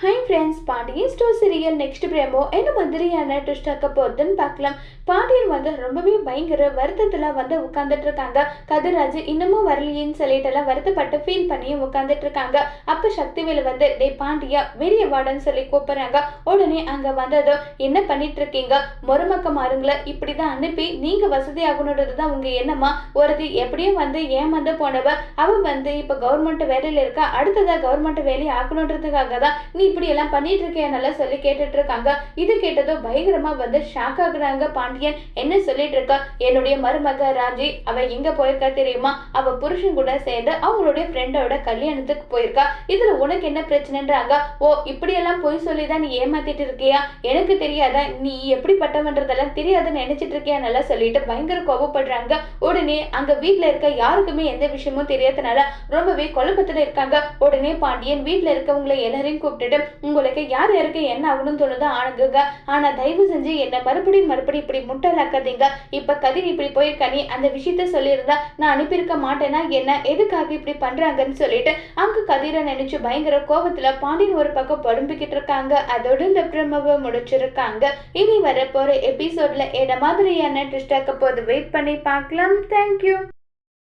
Hi friends Pandian store serial next promo என்ன மாதிரியான twist ஆக்க போகுதுன்னு பார்க்கலாம். பாண்டியன் வந்து ரொம்பவே பயங்கர வருத்தத்தில் வந்து உட்காந்துட்டு இருக்காங்க கதிராஜ் இன்னமும் வரலையேன்னு சொல்லிட்டு எல்லாம் வருத்தப்பட்டு ஃபீல் பண்ணி உட்காந்துட்டு இருக்காங்க அப்போ சக்திவேல் வந்து டே பாண்டியா வெளியே வாடன்னு சொல்லி கூப்பிடுறாங்க. உடனே அங்கே வந்ததும் என்ன பண்ணிட்டு இருக்கீங்க மொறுமக்க மாறுங்களை இப்படி தான் அனுப்பி நீங்கள் வசதி ஆகணுன்றது தான் உங்கள் எண்ணமா? ஒருத்தி எப்படியும் வந்து ஏமாந்து போனவ அவ வந்து இப்போ கவர்மெண்ட் வேலையில் இருக்கா அடுத்ததாக கவர்மெண்ட் வேலையை ஆக்கணுன்றதுக்காக தான் நீ இப்படி எல்லாம் பண்ணிட்டு இருக்கேனால சொல்லி கேட்டுட்டு இருக்காங்க இது கேட்டதும் பயங்கரமா வந்து ஷாக் ஆகுறாங்க பாண்டியன். என்ன சொல்லிட்டு இருக்கா என்னுடைய மருமக ராஜி அவ எங்க போயிருக்கா தெரியுமா? அவ புருஷன் கூட சேர்ந்து அவங்களுடைய ஃப்ரெண்டோட கல்யாணத்துக்கு போயிருக்கா. இதுல உனக்கு என்ன பிரச்சனைன்றாங்க? ஓ இப்படி எல்லாம் பொய் சொல்லி தான் நீ ஏமாத்திட்டு இருக்கியா? எனக்கு தெரியாதா? நீ எப்படிப்பட்டவன்றதெல்லாம் தெரியாதுன்னு நினைச்சிட்டு இருக்கியா நல்லா சொல்லிட்டு பயங்கர கோபப்படுறாங்க உடனே அங்க வீட்ல இருக்க யாருக்குமே எந்த விஷயமும் தெரியாதனால ரொம்பவே குழப்பத்துல இருக்காங்க. உடனே பாண்டியன் வீட்டுல இருக்கவங்களை எல்லாரையும் கூப்பிட்டுட்டு உங்களுக்கு யார் யாருக்கு என்ன ஆகணும்னு தோணுதோ ஆணுங்க ஆனா தயவு செஞ்சு என்ன மறுபடியும் மறுபடியும் இப்படி முட்டலாக்காதீங்க இப்ப கதிர் இப்படி போயிருக்கா நீ? அந்த விஷயத்த சொல்லியிருந்தா நான் அனுப்பியிருக்க மாட்டேனா என்ன? எதுக்காக இப்படி பண்றாங்கன்னு சொல்லிட்டு அங்கே கதிரை நினைச்சு பயங்கர கோபத்துல பாண்டியன் ஒரு பக்கம் படும்பிக்கிட்டு இருக்காங்க. அதோட இந்த பிரம்மவை முடிச்சிருக்காங்க. இனி வரப்போகிற போற எபிசோட்ல என்ன மாதிரியான ட்விஸ்ட் ஆக்க போது வெயிட் பண்ணி பார்க்கலாம். தேங்க்யூ